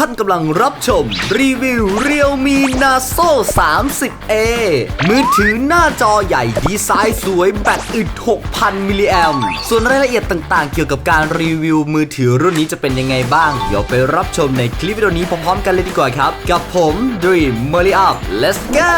ท่านกำลังรับชม รีวิว Realme Naso 30A มือถือหน้าจอใหญ่ดีไซน์สวยแบตอึด 6,000 มิลลิแอมส่วนรายละเอียดต่างๆ เกี่ยวกับการรีวิวมือถือรุ่นนี้จะเป็นยังไงบ้าง เดี๋ยวไปรับชมในคลิปวิดีโอนี้พร้อมๆกันเลยดีกว่าครับ กับผม Dream m o r i Up Let's go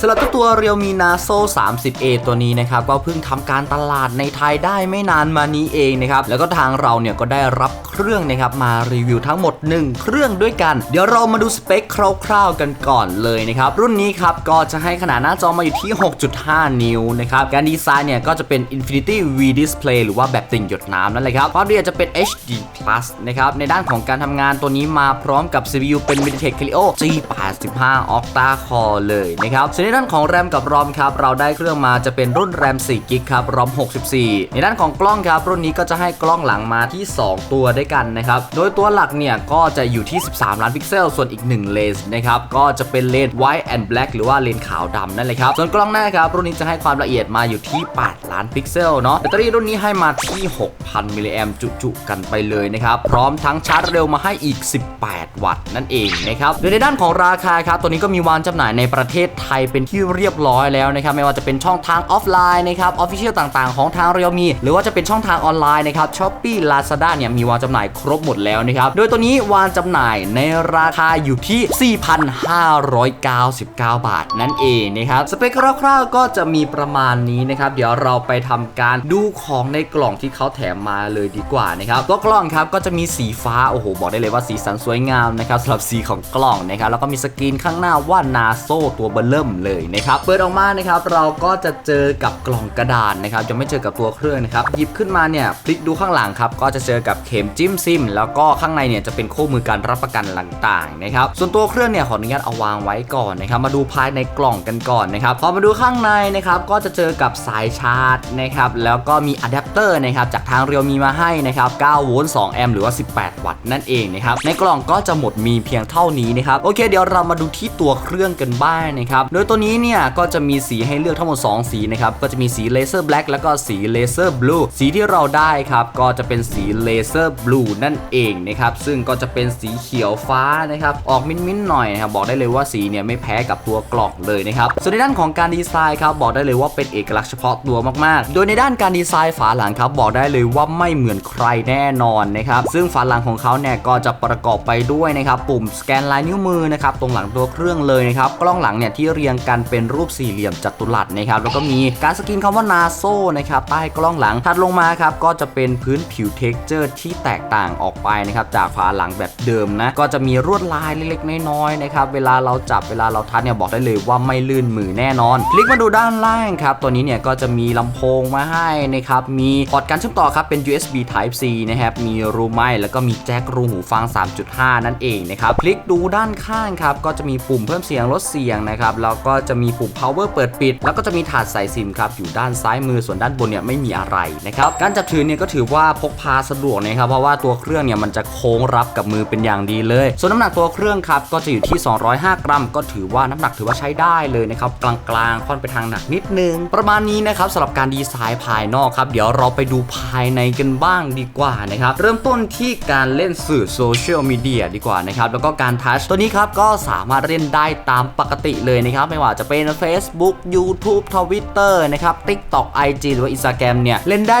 สำหรับตัว Realme Naso 30A ตัวนี้นะครับก็เพิ่งทำการตลาดในไทยได้ไม่นานมานี้เองนะครับแล้วก็ทางเราเนี่ยก็ได้รับ เครื่องนะครับมารีวิวทั้งหมด 1 เครื่องด้วยกัน เดี๋ยวเรามาดูสเปคคร่าวๆกันก่อนเลยนะครับ รุ่นนี้ครับก็จะให้ขนาดหน้าจอมาอยู่ที่ 6.5 นิ้วนะครับ การดีไซน์เนี่ยก็จะเป็น Infinity V Display หรือว่าแบบติ่งหยดน้ำนั่นแหละครับความละเอียดจะเป็น HD Plus นะครับ ในด้านของการทำงานตัวนี้มาพร้อมกับ CPU เป็น MediaTek Helio G85 Octa Core เลยนะครับส่วนในด้านของ RAM กับ ROM ครับเราได้เครื่องมาจะเป็นรุ่น RAM 4 g b ครับ ROM 64 ในด้านของกล้องครับรุ่นนี้ก็จะให้กล้องหลังมาที่ 2 ตัวด้วยกันนะครับ โดยตัวหลักเนี่ยก็จะอยู่ที่ 13 ล้านพิกเซล ส่วนอีก 1 เลนส์นะครับ ก็จะเป็นเลนส์ white and black หรือว่าเลนส์ขาวดำนั่นเลยครับ ส่วนกล้องหน้าครับ รุ่นนี้จะให้ความละเอียดมาอยู่ที่ 8 ล้านพิกเซลเนาะ แบตเตอรี่รุ่นนี้ให้มาที่ 6,000 มิลลิแอมจุๆกันไปเลยนะครับ พร้อมทั้งชาร์จเร็วมาให้อีก 18 วัตต์นั่นเองนะครับโดยในด้านของราคาครับตัวนี้ก็มีวางจำหน่ายในประเทศไทยเป็นที่เรียบร้อยแล้วนะครับไม่ว่าจะเป็นช่องทางออฟไลน์นะครับออฟฟิเชียลต่างๆ ของทางเรียวมีหรือว่าจะเป็นช่องทางออนไลน์นะครับช้อปปี้ลาซาด้าเนี่ยมีวางจำหน่ายครบหมดแล้วนะครับ โดยตัวนี้วางจำหน่ายในราคาอยู่ที่ 4,599 บาท นั่นเองนะครับ สเปคคร่าวๆก็จะมีประมาณนี้นะครับ เดี๋ยวเราไปทำการดูของในกล่องที่เขาแถมมาเลยดีกว่านะครับตัวกล่องครับก็จะมีสีฟ้า โอ้โห บอกได้เลยว่าสีสันสวยงามนะครับสำหรับสีของกล่องนะครับ แล้วก็มีสกรีนข้างหน้าว่านาโซตัวเบลเริ่มเลยนะครับ เปิดออกมานะครับ เราก็จะเจอกับกล่องกระดาษนะครับ จะไม่เจอกับตัวเครื่องนะครับ หยิบขึ้นมาเนี่ย พลิกดูข้างหลังครับ ก็จะเจอกับเข็มจิ้มซิม แล้วก็ข้างในเนี่ยจะเป็นคู่มือการรับประกันต่างๆนะครับส่วนตัวเครื่องเนี่ยขออนุญาตเอาวางไว้ก่อนนะครับมาดูภายในกล่องกันก่อนนะครับพอมาดูข้างในนะครับก็จะเจอกับสายชาร์จนะครับแล้วก็มีอะแดปเตอร์นะครับจากทางเรียวมีมาให้นะครับ9โวลต์2แอมป์หรือว่า 18 วัตต์นั่นเองนะครับในกล่องก็จะหมดมีเพียงเท่านี้นะครับโอเคเดี๋ยวเรามาดูที่ตัวเครื่องกันบ้างนะครับโดยตัวนี้เนี่ยก็จะมีสีให้เลือกทั้งหมด 2 สีนะครับก็จะมีสีเลเซอร์แบล็กแล้วก็สีเลเซอร์บลูสีที่เราได้ครับก็จะเป็นสีเลเซอร์บลูนั่นเองนะครับซึ่งก็จะเป็นสีเขียวฟ้านะครับออกมิ้นๆหน่อยนะครับบอกได้เลยว่าสีเนี่ยไม่แพ้กับตัวกล่องเลยนะครับส่วนในด้านของการดีไซน์ครับบอกได้เลยว่าเป็นเอกลักษณ์เฉพาะตัวมากๆ โดยในด้านการดีไซน์ฝาหลังครับบอกได้เลยว่าไม่เหมือนใครแน่นอนนะครับซึ่งฝาหลังของเขาเนี่ยก็จะประกอบไปด้วยนะครับปุ่มสแกนลายนิ้วมือนะครับตรงหลังตัวเครื่องเลยนะครับกล้องหลังเนี่ยที่เรียงกันเป็นรูปสี่เหลี่ยมจัตุรัสนะครับแล้วก็มีการสกรีนคำว่านาโซนะครับใต้กล้องหลังถัดลงมาครับก็จะเป็นพื้นผิวเท็กเจอร์ที่แตกต่างออกไปนะครับจากฝาหลังแบบเดิมนะก็จะมีรวดลายเล็กๆน้อยๆนะครับเวลาเราจับเวลาเราทัดเนี่ยบอกได้เลยว่าไม่ลื่นมือแน่นอน คลิกมาดูด้านล่างครับตัวนี้เนี่ยก็จะมีลำโพงมาให้นะครับมีพอร์ตการเชื่อมต่อครับเป็น USB Type C นะครับมีรูไม้แล้วก็มีแจ็ครูหูฟัง 3.5 นั่นเองนะครับคลิกดูด้านข้างครับก็จะมีปุ่มเพิ่มเสียงลดเสียงนะครับแล้วก็จะมีปุ่ม power เปิดปิด แล้วก็จะมีถาดใส่ซิมครับอยู่ด้านซ้ายมือส่วนด้านบนเนี่ยไม่มีอะไรนะครับการจับถือเนี่ยก็ถือว่าพกพาสะดวกนะครับเพราะว่าตัวเครื่องเนี่ยมันจะโค้งรับกับมือเป็นอย่างดีเลย ส่วนน้ำหนักตัวเครื่องครับก็จะอยู่ที่ 205 กรัม ก็ถือว่าน้ำหนักถือว่าใช้ได้เลยนะครับกลางๆค่อนไปทางหนักนิดนึง ประมาณนี้นะครับสำหรับการดีไซน์ภายนอกครับเดี๋ยวเราไปดูภายในกันบ้างดีกว่านะครับเริ่มต้นที่การเล่นสื่อโซเชียลมีเดียดีกว่านะครับแล้วก็การทัชตัวนี้ครับก็สามารถเล่นได้ตามปกติเลยนะครับไม่ว่าจะเป็น Facebook YouTube Twitter นะครับ TikTok IG หรือว่า Instagram เนี่ยเล่นได้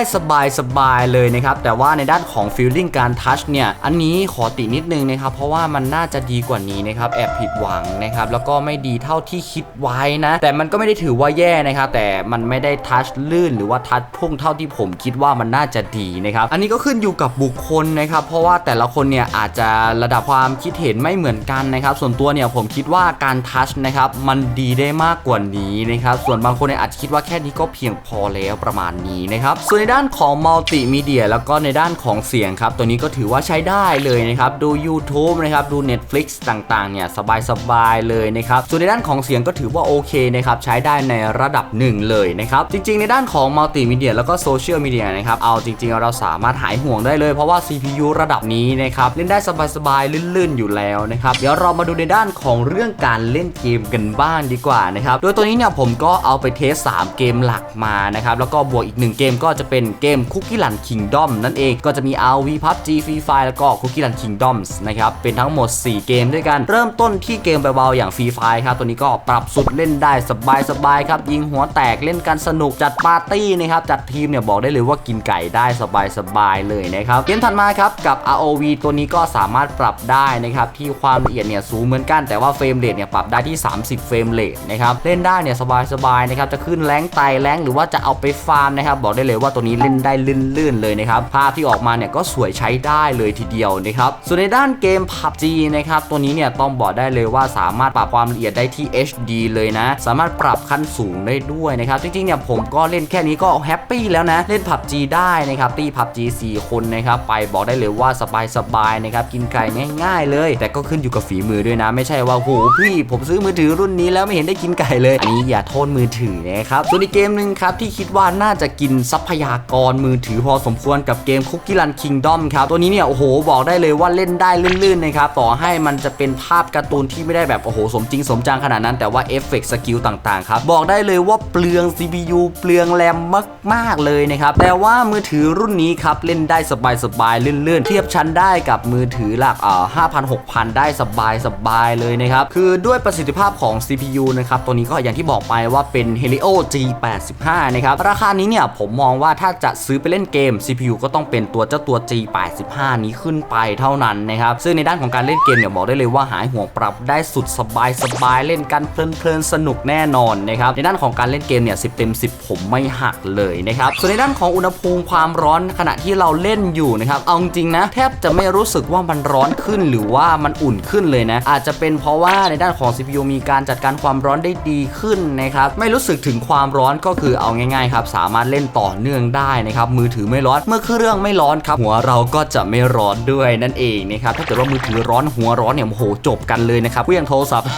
สบายๆเลยนะครับแต่ว่าในด้านของฟิล feeling การทัชเนี่ยอันนี้ขอตินิดนึงนะครับเพราะว่ามันน่าจะดีกว่านี้นะครับแอบผิดหวังนะครับแล้วก็ไม่ดีเท่าที่คิดไว้นะ แต่มันก็ไม่ได้ถือว่าแย่นะครับแต่มันไม่ได้ทัชลื่นหรือว่าทัชพุ่งเท่าที่ผมคิดว่ามันน่าจะดีนะครับอันนี้ก็ขึ้นอยู่กับบุคคลนะครับเพราะว่าแต่ละคนเนี่ยอาจจะระดับความคิดเห็นไม่เหมือนกันนะครับส่วนตัวเนี่ยผมคิดว่าการทัชนะครับมันดีได้มากกว่านี้นะครับส่วนบางคนเนี่ยอาจจะคิดว่าแค่นี้ก็เพียงพอแล้วประมาณนี้นะครับส่วนในด้านของมัลติมีเดียแล้วก็ในด้านของเสียงครับตัวนี้ก็ถือว่าใช้ได้เลยนะครับดู YouTube นะครับดู Netflix ต่างๆเนี่ยสบายๆเลยนะครับส่วนในด้านของเสียงก็ถือว่าโอเคนะครับใช้ได้ในระดับหนึ่งเลยนะครับจริงๆ ในด้านของมัลติมีเดียแล้วก็โซเชียลมีเดียนะครับเอาจริงๆ เราสามารถหายห่วงได้เลยเพราะว่า CPU ระดับนี้นะครับเล่นได้สบายๆลื่นๆอยู่แล้วนะครับเดี๋ยวเรามาดูในด้านของเรื่องการเล่นเกมกันบ้างดีกว่านะครับโดยตัวนี้เนี่ยผมก็เอาไปเทส 3 เกมหลักมานะครับแล้วก็บวกอีก 1 เกมก็จะเป็นเกม Cookie Run Kingdom นั่นเองก็จะมี RV PUBG Free Fire แล้วก็ Cookie Run Kingdoms นะครับ เป็นทั้งหมด 4 เกมด้วยกัน เริ่มต้นที่เกมเบาๆอย่าง Free Fire ครับ ตัวนี้ก็ปรับสุดเล่นได้สบายๆครับ ยิงหัวแตกเล่นกันสนุกจัดปาร์ตี้นะครับ จัดทีมเนี่ยบอกได้เลยว่ากินไก่ได้สบายๆเลยนะครับ เกมถัดมาครับกับ ROV ตัวนี้ก็สามารถปรับได้นะครับที่ความละเอียดเนี่ยสูงเหมือนกันแต่ว่าเฟรมเรทเนี่ยปรับได้ที่ 30 เฟรมเรทนะครับเล่นได้เนี่ยสบายๆนะครับจะขึ้นแรงไตแรงหรือว่าจะเอาไปฟาร์มนะครับบอกได้เลยว่าตัวนี้เล่นได้ลื่นๆเลยนะครับภาพที่ออกมาเนี่ยก็สวยใช้ได้เลยทีเดียวนะครับส่วนในด้านเกม PUBG นะครับตัวนี้เนี่ยต้องบอกได้เลยว่าสามารถปรับความละเอียดได้ที่ HD เลยนะ สามารถปรับขั้นสูงได้ด้วยนะครับจริงๆเนี่ยผมก็เล่นแค่นี้ก็แฮปปี้แล้วนะ เล่น PUBG ได้นะครับตี PUBG 4 คนนะครับไปบอกได้เลยว่าสบายๆนะครับกินไก่ง่าย ๆ เลย แต่ก็ขึ้นอยู่กับฝีมือด้วยนะ ไม่ใช่ว่าโหพี่ผมซื้อมือถือรุ่นนี้แล้วไม่เห็นได้กินไก่เลย อันนี้อย่าโทษมือถือนะครับส่วนอีกเกมหนึ่งครับที่คิดว่าน่าจะกินทรัพยากรมือถือพอสมควรกับเกม Cookie Run Kingdom ครับตัวนี้เนี่ยโอ้โหบอกได้เลยว่าเล่นได้ลื่นๆนะครับต่อให้มันจะเป็นภาพการ์ตูนที่ไม่ได้แบบโอ้โหสมจริงสมจังขนาดนั้นแต่ว่าเอฟเฟกต์สกิลต่างๆครับบอกได้เลยว่าเปลือง CPU เปลืองแรมมากๆเลยนะครับแต่ว่ามือถือรุ่นนี้ครับเล่นได้สบายๆลื่นๆ เทียบชั้นได้กับมือถือหลักเอ่อ5,000 6,000ได้สบายๆเลยนะครับคือด้วยประสิทธิภาพของ CPU นะครับตัวนี้ก็อย่างที่บอกไปว่าเป็น Helio G85 นะครับราคานี้เนี่ยผมมองว่าถ้าจะซื้อไปเล่นเกม CPU ก็ต้องเป็นตัวเจ้าตัว G 85 นี้ขึ้นไปเท่านั้นนะครับ ซึ่งในด้านของการเล่นเกมเนี่ยบอกได้เลยว่าหายห่วงปรับได้สุดสบายสบายเล่นกันเพลินๆสนุกแน่นอนนะครับในด้านของการเล่นเกมเนี่ย10เต็ม 10 ผมไม่หักเลยนะครับส่วนในด้านของอุณหภูมิความร้อนขณะที่เราเล่นอยู่นะครับเอาจริงนะแทบจะไม่รู้สึกว่ามันร้อนขึ้นหรือว่ามันอุ่นขึ้นเลยนะอาจจะเป็นเพราะว่าในด้านของ CPU มีการจัดการความร้อนได้ดีขึ้นนะครับไม่รู้สึกถึงความร้อนก็คือเอาง่ายๆครับสามารถเล่นต่อเนื่องได้นะครับมือถือไม่ร้อนเมื่อเครื่องไม่ร้อนครับหัวเราราก็จะไม่ร้อนด้วยนั่นเองนะครับถ้าเกิดว่ามือถือร้อนหัวร้อนเนี่ยโอ้โหจบกันเลยนะครับเพื่อนโทรศัพท์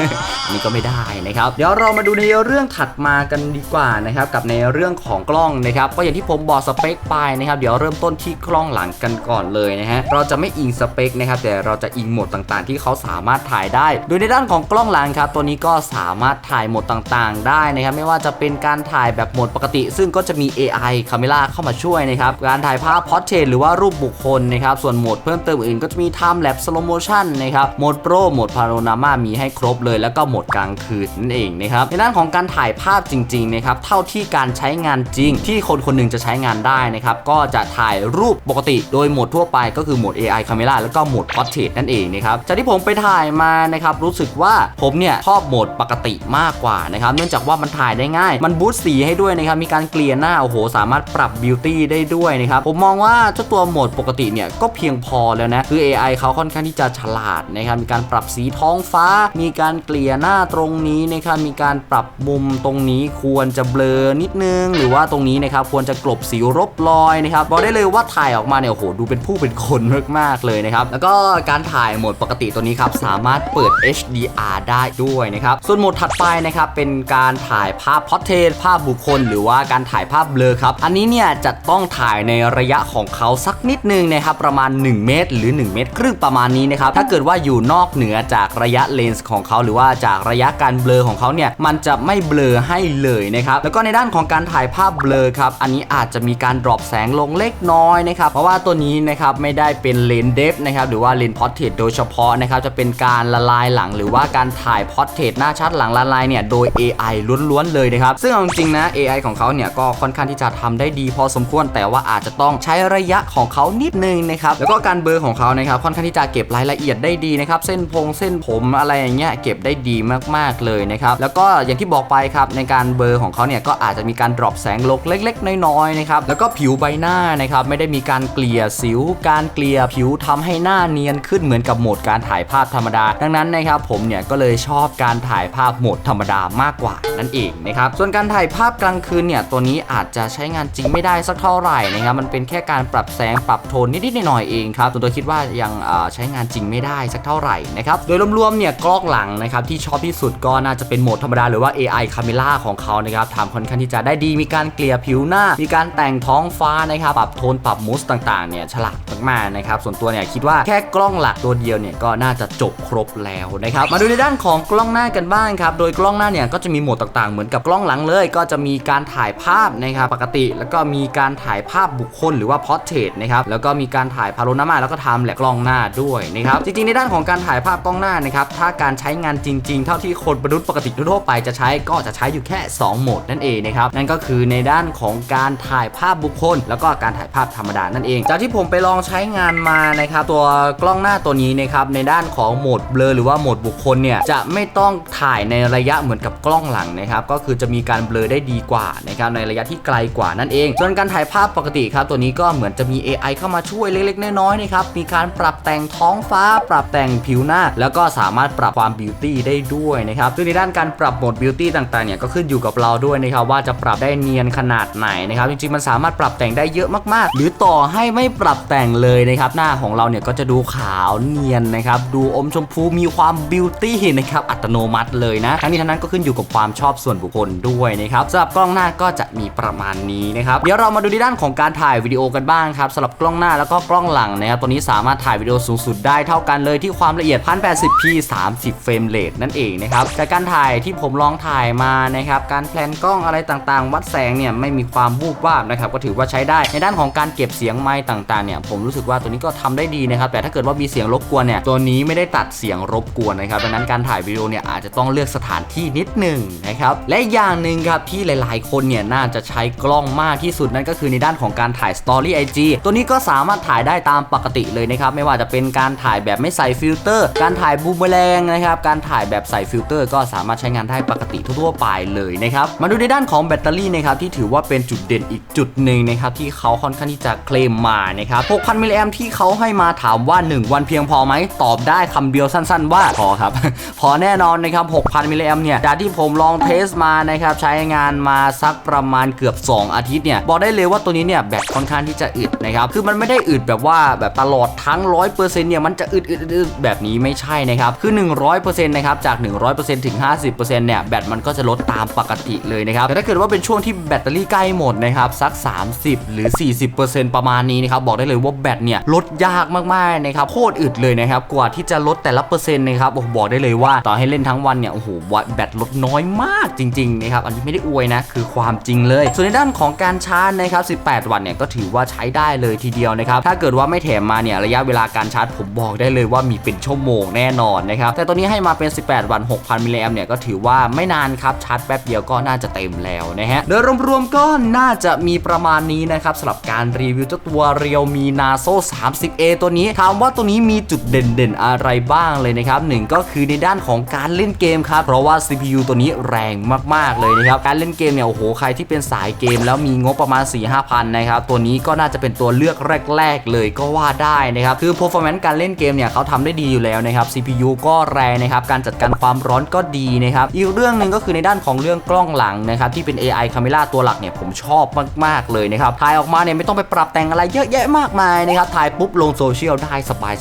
นนี้ก็ไม่ได้นะครับเดี๋ยวเรามาดูในเรื่องถัดมากันดีกว่านะครับกับในเรื่องของกล้องนะครับก็อย่างที่ผมบอกสเปคไปนะครับเดี๋ยวเริ่มต้นที่กล้องหลังกันก่อนเลยนะฮะเราจะไม่อิงสเปคนะครับแต่เราจะอิงโหมดต่างๆ ที่เขาสามารถถ่ายได้ โดยในด้านของกล้องหลังครับตัวนี้ก็สามารถถ่ายโหมดต่างๆ ได้นะครับไม่ว่าจะเป็นการถ่ายแบบโหมดปกติ ซึ่งก็จะมี AI คาเมล่าเข้ามาช่วยนะครับการถ่ายภาพพอร์เทรตหรือว่ารูปบุคคลนะครับ ส่วนโหมดเพิ่มเติมอื่นก็จะมี Time Lapse Slow Motion นะครับ โหมด Pro โหมด Panorama มีให้ครบเลย แล้วก็โหมดกลางคืนนั่นเองนะครับ ในด้านของการถ่ายภาพจริงๆนะครับ เท่าที่การใช้งานจริง ที่คนคนหนึ่งจะใช้งานได้นะครับ ก็จะถ่ายรูปปกติ โดยโหมดทั่วไปก็คือโหมด AI Camera แล้วก็โหมด Portrait นั่นเองนะครับ จากที่ผมไปถ่ายมานะครับ รู้สึกว่าผมเนี่ยชอบโหมดปกติมากกว่านะครับ เนื่องจากว่ามันถ่ายได้ง่าย มันบูสต์สีให้ด้วยนะครับ มีการเกลี่ยหน้า โอ้โห สามารถปรับบิวตี้ได้ด้วยนะครับ ผมมองว่าเจ้าตัวโหมดปกติเนี่ยก็เพียงพอแล้วนะคือ AI เขาค่อนข้างที่จะฉลาดนะครับมีการปรับสีท้องฟ้า มีการเกลี่ยหน้าตรงนี้นะครับมีการปรับมุมตรงนี้ควรจะเบลอนิดนึง หรือว่าตรงนี้นะครับควรจะกลบสีรบรอยนะครับบอกได้เลยว่าถ่ายออกมาเนี่ยโอ้โหดูเป็นผู้เป็นคนมากๆเลยนะครับแล้วก็การถ่ายโหมดปกติตัวนี้ครับสามารถเปิด HDR ได้ด้วยนะครับส่วนโหมดถัดไปนะครับเป็นการถ่ายภาพพอร์เทรตภาพบุคคล หรือว่าการถ่ายภาพเบลอครับอันนี้เนี่ยจะต้องถ่ายในระยะของเขาสักนิดนึงนะครับประมาณ 1 เมตร หรือ 1 เมตรครึ่งประมาณนี้นะครับถ้าเกิดว่าอยู่นอกเหนือจากระยะเลนส์ของเขาหรือว่าจากระยะการเบลอของเขาเนี่ยมันจะไม่เบลอให้เลยนะครับแล้วก็ในด้านของการถ่ายภาพเบลอครับอันนี้อาจจะมีการดรอปแสงลงเล็กน้อยนะครับเพราะว่าตัวนี้นะครับไม่ได้เป็นเลนเดฟนะครับหรือว่าเลนพอร์เทรตโดยเฉพาะนะครับจะเป็นการละลายหลัง หรือว่าการถ่ายพอร์เทรตหน้าชัดหลังละลายเนี่ยโดย AI ล้วนๆเลยนะครับซึ่งเอาจริงนะ AI ของเขาเนี่ยก็ค่อนข้างที่จะทำได้ดีพอสมควร แต่ว่าอาจจะต้องใช้ระยะของเขานิดนึงนะครับแล้วก็การเบลอของเขานะครับค่อนข้างที่จะเก็บรายละเอียดได้ดีนะครับเส้นพงเส้นผมอะไรอย่างเงี้ยเก็บได้ดีมากๆเลยนะครับแล้วก็อย่างที่บอกไปครับในการเบลอของเขาเนี่ยก็อาจจะมีการดรอปแสงลงเล็ก ๆ น้อยๆนะครับแล้วก็ผิวใบหน้านะครับไม่ได้มีการเกลี่ยสิว การเกลี่ยผิวทำให้หน้าเนียนขึ้นเหมือนกับโหมดการถ่ายภาพธรรมดา ดังนั้นนะครับผมเนี่ยก็เลยชอบการถ่ายภาพโหมดธรรมดามากกว่านั่นเองนะครับส่วนการถ่ายภาพกลางคืนเนี่ยตัวนี้อาจจะใช้งานจริงไม่ได้สักเท่าไหร่นะครับมันเป็นแค่การปรับแสงปรับโทนนิดๆหน่อยๆเองครับส่วนตัวคิดว่ายังใช้งานจริงไม่ได้สักเท่าไหร่นะครับโดยรวมๆเนี่ยกล้องหลังนะครับที่ชอบที่สุดก็น่าจะเป็นโหมดธรรมดาหรือว่า AI Camera ของเขานะครับทำค่อนข้างที่จะได้ดีมีการเกลี่ยผิวหน้า มีการแต่งท้องฟ้านะครับปรับโทนปรับมูสต่างๆเนี่ยฉลาดมากๆนะครับส่วนตัวเนี่ยคิดว่าแค่กล้องหลักตัวเดียวเนี่ยก็น่าจะจบครบแล้วแล้วนะครับมาดูในด้านของกล้องหน้ากันบ้างครับโดยกล้องหน้าเนี่ยก็จะมีโหมดต่างๆ เหมือนกับกล้องหลังเลย ก็จะมีการถ่ายภาพนะครับปกติ แล้วก็มีการถ่ายภาพบุคคลหรือว่าพอร์เทรตนะครับแล้วก็็มีการถ่ายพาโรนามาแล้วก็ทำแหละกล้องหน้าด้วยนะครับจริงๆในด้านของการถ่ายภาพกล้องหน้านะครับถ้าการใช้งานจริง ๆ เท่าที่คนมนุษย์ปกติทั่วไปจะใช้ก็จะใช้อยู่แค่ 2 โหมดนั่นเองนะครับนั่นก็คือในด้านของการถ่ายภาพบุคคล แล้วก็การถ่ายภาพธรรมดานั่นเอง จากที่ผมไปลองใช้งานมานะครับตัวกล้องหน้าตัวนี้นะครับในด้านของโหมดเบลอหรือว่าโหมดบุคคลเนี่ยจะไม่ต้องถ่ายในระยะเหมือนกับกล้องหลังนะครับก็คือจะมีการเบลอได้ดีกว่านะครับในระยะที่ไกลกว่านั่นเอง ส่วนการถ่ายภาพปกติครับตัวนี้ก็เหมือนจะมี AI เข้ามาาช่วยเล็กๆน้อยๆนะครับมีการปรับแต่งท้องฟ้า ปรับแต่งผิวหน้า แล้วก็สามารถปรับความบิวตี้ได้ด้วยนะครับซึ่งในด้านการปรับโหมดบิวตี้ต่างๆเนี่ยก็ขึ้นอยู่กับเราด้วยนะครับว่าจะปรับได้เนียนขนาดไหนนะครับจริงๆมันสามารถปรับแต่งได้เยอะมากๆ หรือต่อให้ไม่ปรับแต่งเลยนะครับหน้าของเราเนี่ยก็จะดูขาวเนียนนะครับดูอมชมพูมีความบิวตี้นะครับอัตโนมัติเลยนะทั้งนี้ทั้งนั้นก็ขึ้นอยู่กับความชอบส่วนบุคคลด้วยนะครับสำหรับกล้องหน้าก็จะมีประมาณนี้นะครับเดี๋ยวเรามาดูในด้านของการถ่ายวิดีโอกันบ้างครับสำหรับกล้องหน้าแล้วก็กล้องหลังนะครับตัวนี้สามารถถ่ายวิดีโอสูงสุดได้เท่ากันเลยที่ความละเอียด 1080p 30 เฟรมเรทนั่นเองนะครับจากการถ่ายที่ผมลองถ่ายมานะครับการแพลนกล้องอะไรต่างๆ วัดแสงเนี่ยไม่มีความวูบวาบนะครับก็ถือว่าใช้ได้ในด้านของการเก็บเสียงไม้ต่างๆเนี่ยผมรู้สึกว่าตัวนี้ก็ทำได้ดีนะครับแต่ถ้าเกิดว่ามีเสียงรบกวนเนี่ยตัวนี้ไม่ได้ตัดเสียงรบกวนนะครับดังนั้นการถ่ายวิดีโอเนี่ยอาจจะต้องเลือกสถานที่นิดหนึ่งนะครับและอย่างหนึ่งครับที่หลาย ๆ คนเนี่ยน่าจะใช้กล้องมากที่สุดนั่นก็คือในด้านของการถ่าย Story IG ตัวนี้ก็สาามารถถ่ายได้ตามปกติเลยนะครับไม่ว่าจะเป็นการถ่ายแบบไม่ใส่ฟิลเตอร์ การถ่ายบูมเบอแรงนะครับการถ่ายแบบใส่ฟิลเตอร์ ก็สามารถใช้งานได้ปกติทั่วๆไปเลยนะครับมาดูในด้านของแบตเตอรี่นะครับที่ถือว่าเป็นจุดเด่นอีกจุดหนึ่งนะครับที่เขาค่อนข้างที่จะเคลมมานะครับ6,000มิลลิแอมที่เขาให้มาถามว่า 1 วันเพียงพอไหมตอบได้คำเดียวสั้น ๆ ว่าพอครับพอแน่นอนนะครับ6,000มิลลิแอมเนี่ยจากที่ผมลองเทสมานะครับใช้งานมาสักประมาณเกือบ 2 อาทิตย์เนี่ยบอกได้เลยว่าตัวนี้เนี่ยแบตค่อนข้างที่จะอึดนะครับคือมันไม่ได้อึดแบบว่าแบบตลอดทั้ง 100%เนี่ยมันจะอึดอึดอึดแบบนี้ไม่ใช่นะครับ คือ 100%นะครับจาก 100%ถึง 50%เนี่ยแบตมันก็จะลดตามปกติเลยนะครับ แต่ถ้าเกิดว่าเป็นช่วงที่แบตเตอรี่ใกล้หมดนะครับสัก 30 หรือ 40%ประมาณนี้นะครับบอกได้เลยว่าแบตเนี่ยลดยากมากๆนะครับโคตรอึดเลยนะครับกว่าที่จะลดแต่ละเปอร์เซ็นต์นะครับบอกได้เลยว่าต่อให้เล่นทั้งวันเนี่ยโอ้โหแบตลดน้อยมากจริงๆนะครับอันนี้ไม่ได้อวยนะคือความจริงเลย ส่วนในด้านของการชาร์จนะครับ 18 วัตต์เนี่ยก็ถือว่าใช้ได้เลยทีเดียวนะครับถ้าเกิดว่าไม่แถมมาเนี่ยระยะเวลาการชาร์จผมบอกได้เลยว่ามีเป็นชั่วโมงแน่นอนนะครับแต่ตัวนี้ให้มาเป็น 18 วัตต์6,000 มิลลิแอมเนี่ยก็ถือว่าไม่นานครับชาร์จแป๊บเดียวก็น่าจะเต็มแล้วนะฮะโดยรวมๆก็น่าจะมีประมาณนี้นะครับสำหรับการรีวิวเจ้าตัว Realme Naso 30A ตัวนี้ถามว่าตัวนี้มีจุดเด่นๆอะไรบ้างเลยนะครับหนึ่งก็คือในด้านของการเล่นเกมครับเพราะว่า CPU ตัวนี้แรงมากๆเลยนะครับการเล่นเกมเนี่ยโอ้โหใครที่เป็นสายเกม แล้วมีงบประมาณ4 5พันนะครับตัวนี้ก็น่าจะเป็นตัวเลือกแรกๆ เลยก็ว่าได้นะครับ คือ performance การเล่นเกมเนี่ยเขาทำได้ดีอยู่แล้วนะครับ CPU ก็แรงนะครับ การจัดการความร้อนก็ดีนะครับ อีกเรื่องหนึ่งก็คือในด้านของเรื่องกล้องหลังนะครับที่เป็น AI Camera ตัวหลักเนี่ยผมชอบมากๆเลยนะครับ ถ่ายออกมาเนี่ยไม่ต้องไปปรับแต่งอะไรเยอะแยะมากมายนะครับ ถ่ายปุ๊บลงโซเชียลได้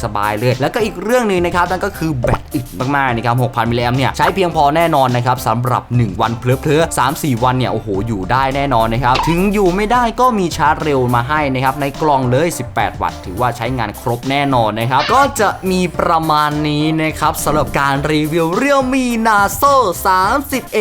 สบายๆเลย แล้วก็อีกเรื่องหนึ่งนะครับนั่นก็คือแบตอึดมากๆนะครับ6,000มิลลิแอมเนี่ยใช้เพียงพอแน่นอนนะครับสำหรับ 1 วันเพลือๆ3-4 วันเนี่ยโอ้โหอยู่ได้แน่นอนนะครับถึงอยู่ไม่ได้ก็มีชาร์จเร็วมาให้นะครับในกล่องเลย18 วัตต์ ถือว่าใช้งานครบแน่นอนนะครับ ก็จะมีประมาณนี้นะครับสำหรับการรีวิว Realme Naso 30A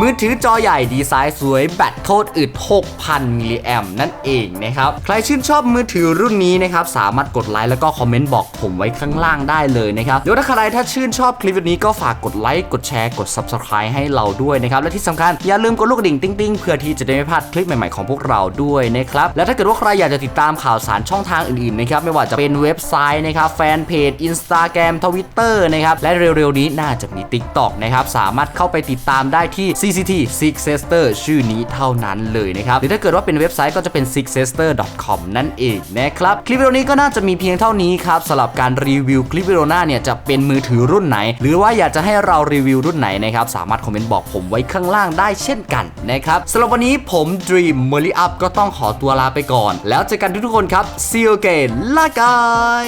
มือถือจอใหญ่ดีไซน์สวยแบตโคตรอึด 6,000 มิลลิแอมนั่นเองนะครับ ใครชื่นชอบมือถือรุ่นนี้นะครับ สามารถกดไลค์แล้วก็คอมเมนต์บอกผมไว้ข้างล่างได้เลยนะครับ เดี๋ยวถ้าใครถ้าชื่นชอบคลิปนี้ก็ฝากกดไลค์กดแชร์กด Subscribe ให้เราด้วยนะครับ และที่สำคัญอย่าลืมกดลูกกระดิ่งติ๊งๆ เพื่อที่จะได้ไม่พลาดคลิปใหม่ๆของพวกเราด้วยนะครับและถ้าเกิดว่าใครอยากจะติดตามข่าวสารช่องทางอื่นๆนะครับไม่ว่าจะเป็นเว็บไซต์นะครับแฟนเพจ Instagram Twitter นะครับและเร็วๆนี้น่าจะมี TikTok นะครับสามารถเข้าไปติดตามได้ที่ CCT Six Sister ชื่อนี้เท่านั้นเลยนะครับหรือถ้าเกิดว่าเป็นเว็บไซต์ก็จะเป็น sixsister.com นั่นเองนะครับคลิปวิดีโอนี้ก็น่าจะมีเพียงเท่านี้ครับสำหรับการรีวิวคลิปวิดีโอหน้าเนี่ยจะเป็นมือถือรุ่นไหน หรือว่าอยากจะให้เรารีวิวรุ่นไหนนะครับสามารถคอมเมนต์บอกผมไว้ข้างล่างได้เช่นกันนะครับสำหรับวันนี้ผม Dream m o l i Up ก็ต้องขอตัวลาไปก่อน แล้วเจอกันทุกๆคนครับ See you again ลากาย